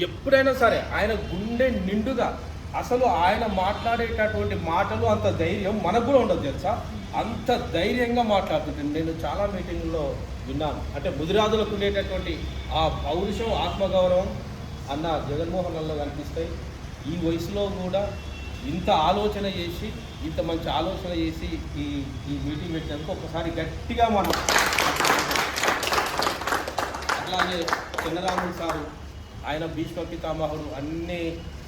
ఎప్పుడైనా సరే ఆయన గుండె నిండుగా అసలు ఆయన మాట్లాడేటటువంటి మాటలు అంత ధైర్యం మనకు కూడా ఉండదు తెలుసా? అంత ధైర్యంగా మాట్లాడుతుంటాను నేను చాలా మీటింగ్లో విన్నాను. అంటే ముదిరాజులకు ఉండేటటువంటి ఆ పౌరుషం ఆత్మగౌరవం అన్న జగన్మోహన్ కనిపిస్తాయి ఈ వయసులో కూడా ఇంత ఆలోచన చేసి ఇంత మంచి ఆలోచన చేసి ఈ ఈ మీటింగ్ పెట్టినందుకు ఒకసారి గట్టిగా మనం అట్లాగే చిన్నరాముడు సారు ఆయన భీష్మ పితామహుడు అన్ని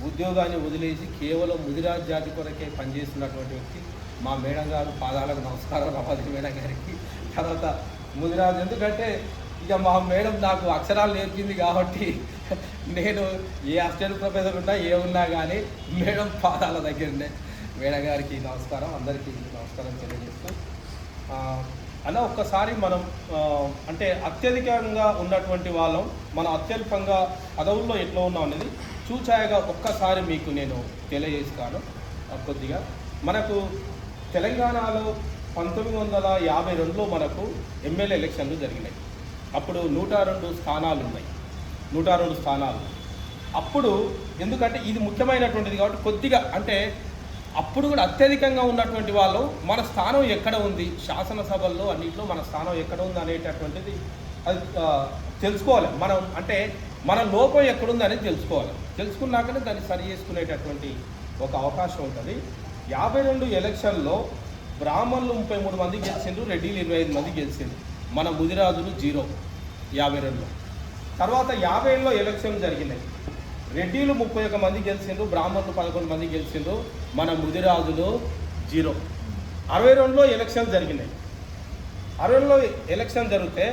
ఉద్యోగాన్ని వదిలేసి కేవలం ముదిరాజ్ జాతి కొరకే పనిచేస్తున్నటువంటి వ్యక్తి. మా మేడం గారు పాదాలకు నమస్కారం రావాలి మేడం గారికి. తర్వాత ముదిరాజ్ ఎందుకంటే ఇక మా మేడం నాకు అక్షరాలు నేర్పింది కాబట్టి నేను ఏ అసిస్టెంట్ ప్రొఫెసర్ ఉన్నా ఏ ఉన్నా కానీ మేడం పాదాల దగ్గరనే. మేడం గారికి నమస్కారం అందరికీ నమస్కారం తెలియజేస్తూ అన్న ఒక్కసారి మనం అంటే అత్యధికంగా ఉన్నటువంటి వాళ్ళం మనం అత్యల్పంగా పదవుల్లో ఎట్లా ఉన్నాం అనేది చూచాయగా ఒక్కసారి మీకు నేను తెలియజేస్తాను. కొద్దిగా మనకు తెలంగాణలో పంతొమ్మిది వందల యాభై రెండులో మనకు ఎమ్మెల్యే ఎలక్షన్లు జరిగినాయి. అప్పుడు నూట రెండు స్థానాలు ఉన్నాయి. నూట రెండు స్థానాలు. అప్పుడు ఎందుకంటే ఇది ముఖ్యమైనటువంటిది కాబట్టి కొద్దిగా అంటే అప్పుడు కూడా అత్యధికంగా ఉన్నటువంటి వాళ్ళు మన స్థానం ఎక్కడ ఉంది? శాసనసభల్లో అన్నింటిలో మన స్థానం ఎక్కడ ఉంది అనేటటువంటిది అది తెలుసుకోవాలి. మనం అంటే మన లోపం ఎక్కడుంది అనేది తెలుసుకోవాలి. తెలుసుకున్నాకనే దాన్ని సరి చేసుకునేటటువంటి ఒక అవకాశం ఉంటుంది. యాభై రెండు ఎలక్షన్లో బ్రాహ్మణులు ముప్పై మూడు మంది గెలిచిండ్రు రెడ్డిలు ఇరవై ఐదు మంది గెలిచిండ్రు. మన ముదిరాజులు జీరో యాభై రెండులో. తర్వాత యాభైలో ఎలక్షన్ జరిగినాయి. రెడ్డిలు ముప్పై ఒక మంది గెలిచిండ్రు బ్రాహ్మణులు పదకొండు మంది గెలిచిండ్రు. మన ముదిరాజులు జీరో. అరవై రెండులో ఎలక్షన్ జరిగినాయి. అరవై రెండులో ఎలక్షన్ జరిగితే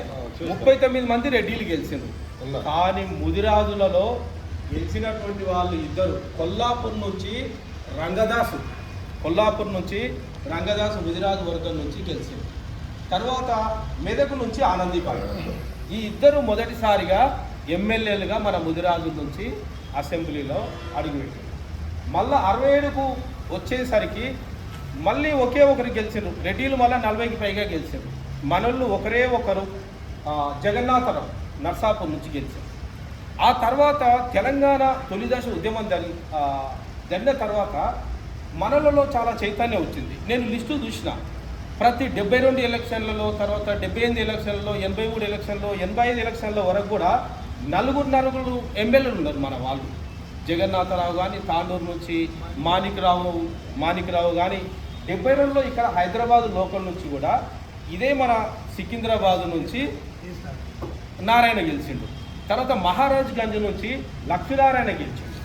ముప్పై తొమ్మిది మంది రెడ్డిలు గెలిచిండ్రు. ఉన్నారు. కానీ ముదిరాజులలో గెలిచినటువంటి వాళ్ళు ఇద్దరు. కొల్లాపూర్ నుంచి రంగదాసు. కొల్లాపూర్ నుంచి రంగదాసు ముదిరాజు వర్గం నుంచి గెలిచింది తర్వాత మెదక్ నుంచి ఆనందీబాయి. ఈ ఇద్దరు మొదటిసారిగా ఎమ్మెల్యేలుగా మన ముదిరాజు నుంచి అసెంబ్లీలో అడుగుపెట్టారు మళ్ళా అరవై ఏడుకు వచ్చేసరికి మళ్ళీ ఒకే ఒకరు గెలిచారు రెడ్డిలు మళ్ళీ నలభైకి పైగా గెలిచారు మనోళ్ళు ఒకరే ఒకరు జగన్నాథరావు నర్సాపూర్ నుంచి గెలిచారు. ఆ తర్వాత తెలంగాణ తొలిదశ ఉద్యమం జరి జరిగిన తర్వాత మనలలో చాలా చైతన్యం వచ్చింది. నేను లిస్టు చూసిన. ప్రతి డెబ్బై రెండు ఎలక్షన్లలో తర్వాత డెబ్బై ఎనిమిది ఎలక్షన్లలో ఎనభై మూడు ఎలక్షన్లో ఎనభై ఐదు ఎలక్షన్ల వరకు కూడా నలుగురు నలుగురు ఎమ్మెల్యేలు ఉన్నారు మన వాళ్ళు. జగన్నాథరావు కానీ తాండూరు నుంచి మాణిక్రావు మాణిక్రావు కానీ డెబ్బై రెండులో ఇక్కడ హైదరాబాద్ లోకల్ నుంచి కూడా ఇదే మన సికింద్రాబాద్ నుంచి నారాయణ గెలిచిండు. తర్వాత మహారాజ్ గంజ్ నుంచి లక్ష్మీనారాయణ గెలిచిండు.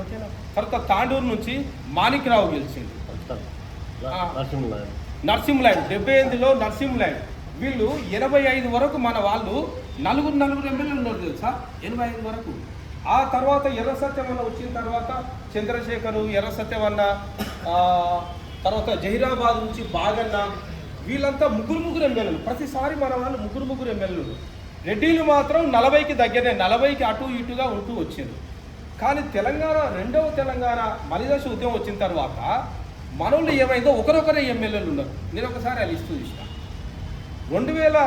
ఓకేనా? తర్వాత తాండూరు నుంచి మాణిక్రావు గెలిచిండు. నర్సింహ్లాండ్ డెబ్బై ఎనిమిదిలో నర్సింహ్లాండ్ వీళ్ళు ఎనభై ఐదు వరకు మన వాళ్ళు నలుగురు నలుగురు ఎమ్మెల్యేలు ఉన్నారు తెలుసా? ఎనభై ఐదు వరకు. ఆ తర్వాత ఎర్ర సత్యవన్న వచ్చిన తర్వాత చంద్రశేఖరు ఎర్ర సత్యవన్న తర్వాత జహీరాబాద్ నుంచి బాగన్న వీళ్ళంతా ముగ్గురు ముగ్గురు ఎమ్మెల్యేలు. ప్రతిసారి మన వాళ్ళు ముగ్గురు ముగ్గురు ఎమ్మెల్యేలు. రెడ్డిలు మాత్రం నలభైకి దగ్గరనే నలభైకి అటు ఇటుగా ఉంటూ వచ్చింది కానీ తెలంగాణ రెండవ తెలంగాణ మలిదశ ఉద్యమం వచ్చిన తర్వాత మనోళ్ళు ఏమైందో ఒకరొకరే ఎమ్మెల్యేలు ఉన్నారు. నేను ఒకసారి ఆ లిస్టు చూసిన రెండు వేల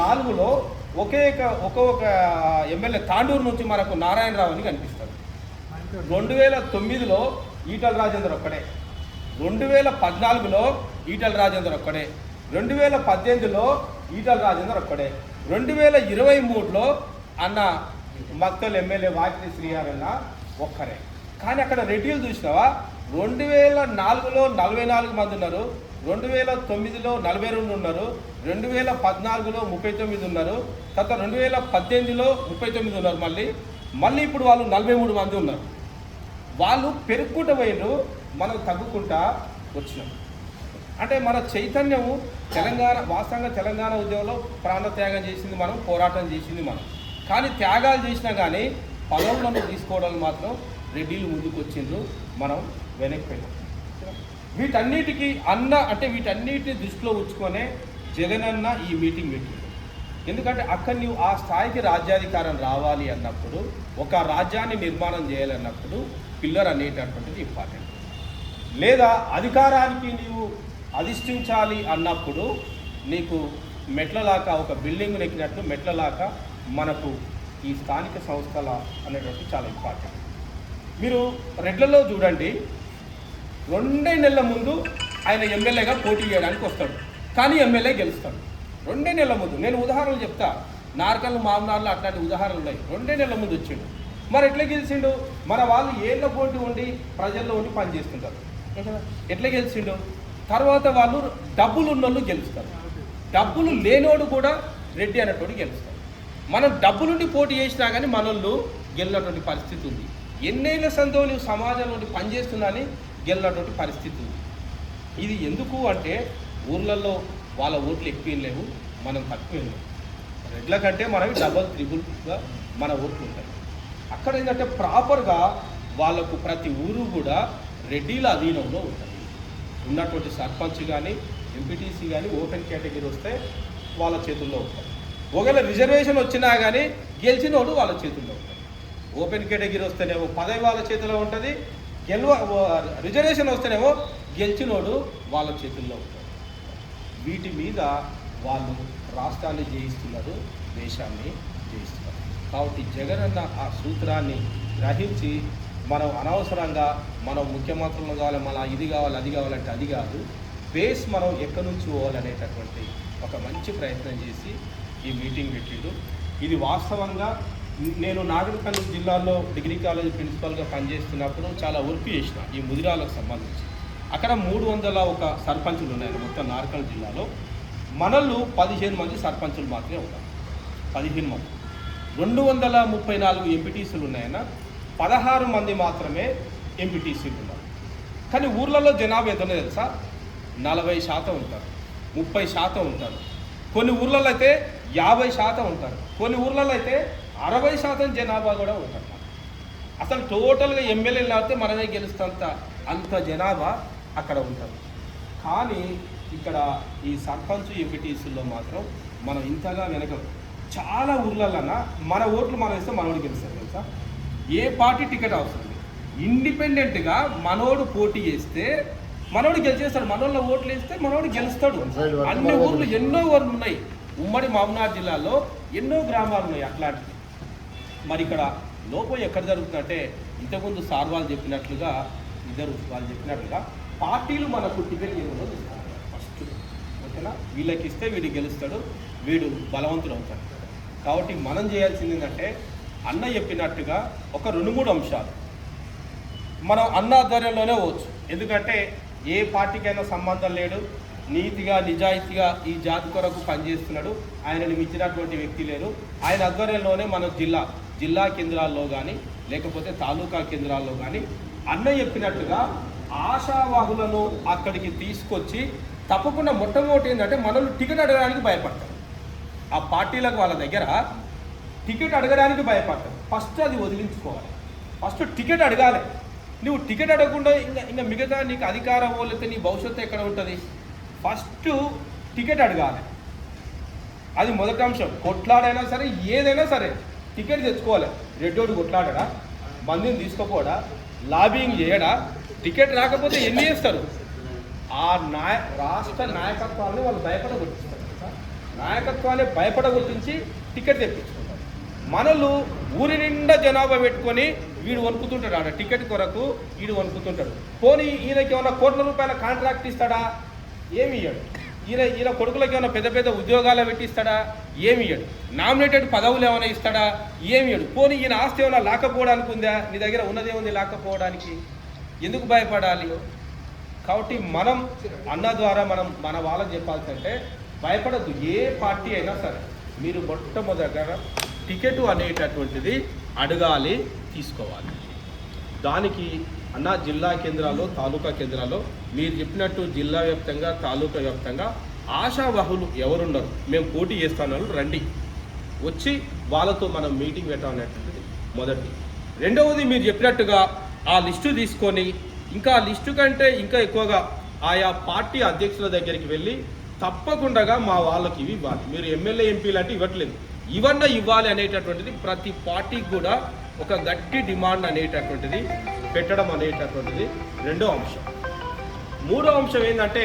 నాలుగులో ఒకే ఒక- ఒక ఎమ్మెల్యే తాండూరు నుంచి మనకు నారాయణరావు అని కనిపిస్తాడు రెండు వేల తొమ్మిదిలో ఈటల రాజేందర్ ఒక్కడే. రెండు వేల పద్నాలుగులో ఈటల రాజేందర్ ఒక్కడే. రెండు వేల పద్దెనిమిదిలో ఈటల రాజేందర్ ఒక్కడే. రెండు వేల ఇరవై మూడులో అన్న మక్తల్ ఎమ్మెల్యే వాకిటి శ్రీహారన్న ఒక్కరే. కానీ అక్కడ రెడ్డిలు చూసినావా? రెండు వేల నాలుగులో నలభై నాలుగు మంది ఉన్నారు. రెండు వేల తొమ్మిదిలో నలభై రెండు ఉన్నారు. రెండు వేల పద్నాలుగులో ముప్పై తొమ్మిది ఉన్నారు. తర్వాత రెండు వేల పద్దెనిమిదిలో ముప్పై తొమ్మిది ఉన్నారు మళ్ళీ. మళ్ళీ ఇప్పుడు వాళ్ళు నలభై మూడు మంది ఉన్నారు. వాళ్ళు పెరుగుకుంటూ పోయినారు మనం తగ్గుకుంటా వచ్చినాం. అంటే మన చైతన్యము తెలంగాణ వాస్తవంగా తెలంగాణ ఉద్యమంలో ప్రాణత్యాగం చేసింది మనం పోరాటం చేసింది మనం. కానీ త్యాగాలు చేసినా కానీ పదవులను తీసుకోవడానికి మాత్రం రెడ్డిలు ముందుకు వచ్చిండ్రు మనం. వెనక్కి పోయినాం వీటన్నిటికీ అన్న అంటే వీటన్నిటిని దృష్టిలో ఉంచుకొనే జగనన్న ఈ మీటింగ్ పెట్టింది ఎందుకంటే అక్కడ నువ్వు ఆ స్థాయికి రాజ్యాధికారం రావాలి అన్నప్పుడు ఒక రాజ్యాన్ని నిర్మాణం చేయాలన్నప్పుడు పిల్లర్ అనేటటువంటిది ఇంపార్టెంట్ లేదా అధికారానికి నీవు అధిష్ఠించాలి అన్నప్పుడు నీకు మెట్లలాక ఒక బిల్డింగ్ ఎక్కినట్టు మెట్లలాక మనకు ఈ స్థానిక సంస్థల అనేటువంటి చాలా ఇంపార్టెంట్ మీరు రెడ్లలో చూడండి రెండే నెలల ముందు ఆయన ఎమ్మెల్యేగా పోటీ చేయడానికి వస్తాడు. కానీ ఎమ్మెల్యే గెలుస్తాడు. రెండే నెలల ముందు. నేను ఉదాహరణలు చెప్తా. నార్కల్ మామనార్లు అట్లాంటి ఉదాహరణలు ఉన్నాయి. రెండే నెలల ముందు వచ్చిండు. మరి ఎట్లా గెలిచిండు? మన వాళ్ళు ఏళ్ళ పోటీ ఉండి ప్రజల్లో ఉండి పనిచేస్తుంటారు ఎట్లా గెలిచిండు? తర్వాత వాళ్ళు డబ్బులు ఉన్నోళ్ళు గెలుస్తారు. డబ్బులు లేనోడు కూడా రెడ్డి అనేటోడు గెలుస్తారు. మనం డబ్బులుండి పోటీ చేసినా కానీ మనల్ని గెలినటువంటి పరిస్థితి ఉంది. ఎన్నేళ్ళ సందో నువ్వు సమాజంలో పనిచేస్తున్నా అని గెలినటువంటి పరిస్థితి ఉంది. ఇది ఎందుకు అంటే ఊర్లలో వాళ్ళ ఓట్లు ఎక్కువ లేవు మనం తక్కువ లేవు. రెడ్ల కంటే మనవి డబల్ త్రిబుల్గా మన ఓట్లు ఉంటాయి. అక్కడ ఏంటంటే ప్రాపర్గా వాళ్ళకు ప్రతి ఊరు కూడా రెడ్డిల అధీనంలో ఉంటుంది. ఉన్నటువంటి సర్పంచ్ కానీ ఎంపీటీసీ కానీ ఓపెన్ కేటగిరీ వస్తే వాళ్ళ చేతుల్లో ఉంటాయి. ఒకవేళ రిజర్వేషన్ వచ్చినా కానీ గెలిచినోడు వాళ్ళ చేతుల్లో ఉంటాయి. ఓపెన్ కేటగిరీ వస్తేనేమో పదవి వాళ్ళ చేతిలో ఉంటుంది గెలువ రిజర్వేషన్ వస్తేనేమో గెలిచినోడు వాళ్ళ చేతుల్లో ఉంటాడు. వీటి మీద వాళ్ళు రాష్ట్రాన్ని జయిస్తున్నారు దేశాన్ని జయిస్తున్నారు. కాబట్టి జగన్ అన్న ఆ సూత్రాన్ని గ్రహించి మనం అనవసరంగా మనం ముఖ్యమంత్రులు కావాలి మన ఇది కావాలి అది కావాలంటే అది కాదు బేస్ మనం ఎక్కడి నుంచి పోవాలనేటటువంటి ఒక మంచి ప్రయత్నం చేసి ఈ మీటింగ్ పెట్టిండు. ఇది వాస్తవంగా నేను నాగరికల్ జిల్లాలో డిగ్రీ కాలేజ్ ప్రిన్సిపల్గా పనిచేస్తున్నప్పుడు చాలా వర్క్ చేసిన ఈ ముదిరాలకు సంబంధించి. అక్కడ మూడు వందల ఒక సర్పంచులు ఉన్నాయి మొత్తం నార్కల్ జిల్లాలో. మనల్ని పదిహేను మంది సర్పంచులు మాత్రమే ఉన్నారు. పదిహేను మంది. రెండు వందల ముప్పై నాలుగు ఎంపీటీసీలు ఉన్నాయన్న పదహారు మంది మాత్రమే ఎంపీటీసీలు ఉన్నారు. కానీ ఊర్లలో జనాభా ఎంతనే తెలుసా? నలభై శాతం ఉంటారు. ముప్పై శాతం ఉంటారు. కొన్ని ఊర్లలో అయితే యాభై శాతం ఉంటారు. కొన్ని ఊర్లలో అయితే అరవై శాతం జనాభా కూడా ఉంటారు అసలు టోటల్గా ఎమ్మెల్యేలు అయితే మనమే గెలుస్తంత అంత జనాభా అక్కడ ఉంటారు కానీ ఇక్కడ ఈ సర్పంచ్ ఎంపీటీసీల్లో మాత్రం మనం ఇంతగా వెనక చాలా ఊర్లలోన మన ఓట్లు మనం ఇస్తే మనోడు గెలుస్తారు తెలుసా? ఏ పార్టీ టికెట్ అవసరం ఇండిపెండెంట్గా మనోడు పోటీ చేస్తే మనోడు గెలిచేస్తాడు. మనోళ్ళ ఓట్లు వేస్తే మనోడు గెలుస్తాడు. అన్ని ఊర్లు ఎన్నో ఊర్లు ఉన్నాయి. ఉమ్మడి మామనార్ జిల్లాలో ఎన్నో గ్రామాలు ఉన్నాయి అట్లాంటివి. మరి ఇక్కడ లోపం ఎక్కడ జరుగుతుందంటే ఇంతకుముందు సార్ వాళ్ళు చెప్పినట్లుగా ఇద్దరు వాళ్ళు చెప్పినట్లుగా పార్టీలు మనకు టికెట్ ఇవ్వడం ఫస్ట్ ఓకేనా? వీళ్ళకి ఇస్తే వీడు గెలుస్తాడు వీడు బలవంతుడు అవుతాడు. కాబట్టి మనం చేయాల్సింది ఏంటంటే అన్న చెప్పినట్టుగా ఒక రెండు మూడు అంశాలు. మనం అన్న ఆధ్వర్యంలోనే పోవచ్చు. ఎందుకంటే ఏ పార్టీకైనా సంబంధం లేడు నీతిగా నిజాయితీగా ఈ జాతి కొరకు పనిచేస్తున్నాడు ఆయనని మించినటువంటి వ్యక్తి లేరు ఆయన ఆధ్వర్యంలోనే మన జిల్లా జిల్లా కేంద్రాల్లో కానీ లేకపోతే తాలూకా కేంద్రాల్లో కానీ అన్న చెప్పినట్టుగా ఆశావాహులను అక్కడికి తీసుకొచ్చి తప్పకుండా మొట్టమొదటి ఏంటంటే మనల్ని టికెట్ అడగడానికి భయపడతారు. ఆ పార్టీలకు వాళ్ళ దగ్గర టికెట్ అడగడానికి భయపడతారు. ఫస్ట్ అది వదిలించుకోవాలి. ఫస్ట్ టికెట్ అడగాలి. నువ్వు టికెట్ అడగకుండా ఇంకా ఇంకా మిగతా నీకు అధికారం లేకపోతే నీ భవిష్యత్తు ఎక్కడ ఉంటుంది? ఫస్ట్ టికెట్ అడగాలి. అది మొదటి అంశం. కొట్లాడైనా సరే ఏదైనా సరే. టికెట్ తెచ్చుకోవాలి. రెడ్డోడు కొట్లాడడా? మందిని తీసుకోపోడా? లాబింగ్ చేయడా? టికెట్ రాకపోతే ఎన్ని చేస్తారు? ఆ నాయ రాష్ట్ర నాయకత్వాన్ని వాళ్ళు భయపడ గుర్తిస్తారు నాయకత్వాన్ని గుర్తించి టికెట్ తెప్పించుకుంటారు. మనలు ఊరి నిండా జనాభా పెట్టుకొని వీడు వణుకుతుంటాడు ఆడ టికెట్ కొరకు వీడు వణుకుతుంటాడు. పోనీ ఈయనకి ఏమైనా కోట్ల రూపాయల కాంట్రాక్ట్ ఇస్తాడా? ఏమి ఇయ్యడు. ఈయన ఈయన కొడుకులకి ఏమైనా పెద్ద పెద్ద ఉద్యోగాలు పెట్టిస్తాడా ఏమి ఇయ్యడు. నామినేటెడ్ పదవులు ఏమైనా ఇస్తాడా? ఏమి ఇయ్యడు. పోనీ ఈయన ఆస్తి ఏమైనా లాకపోవడానికి ఉందా? నీ దగ్గర ఉన్నదేముంది లాకపోవడానికి ఎందుకు భయపడాలి? కాబట్టి మనం అన్న ద్వారా మనం మన వాళ్ళకి చెప్పాల్సిందంటే భయపడద్దు. ఏ పార్టీ అయినా సరే మీరు మొట్టమొదట టికెట్ అనేటటువంటిది అడగాలి తీసుకోవాలి. దానికి అన్న జిల్లా కేంద్రాల్లో తాలూకా కేంద్రాల్లో మీరు చెప్పినట్టు జిల్లా వ్యాప్తంగా తాలూకా వ్యాప్తంగా ఆశావాహులు ఎవరున్నారు మేము పోటీ చేస్తాను రండి. వచ్చి వాళ్ళతో మనం మీటింగ్ పెట్టాలనేటువంటిది మొదటి రెండవది మీరు చెప్పినట్టుగా ఆ లిస్టు తీసుకొని ఇంకా ఆ లిస్టు కంటే ఇంకా ఎక్కువగా ఆయా పార్టీ అధ్యక్షుల దగ్గరికి వెళ్ళి తప్పకుండా మా వాళ్ళకి ఇవి ఇవ్వాలి. మీరు ఎమ్మెల్యే ఎంపీలు అంటే ఇవ్వట్లేదు. ఇవన్న ఇవ్వాలి అనేటటువంటిది ప్రతి పార్టీకి కూడా ఒక గట్టి డిమాండ్ అనేటటువంటిది పెట్టడం అనేటటువంటిది రెండో అంశం. మూడో అంశం ఏంటంటే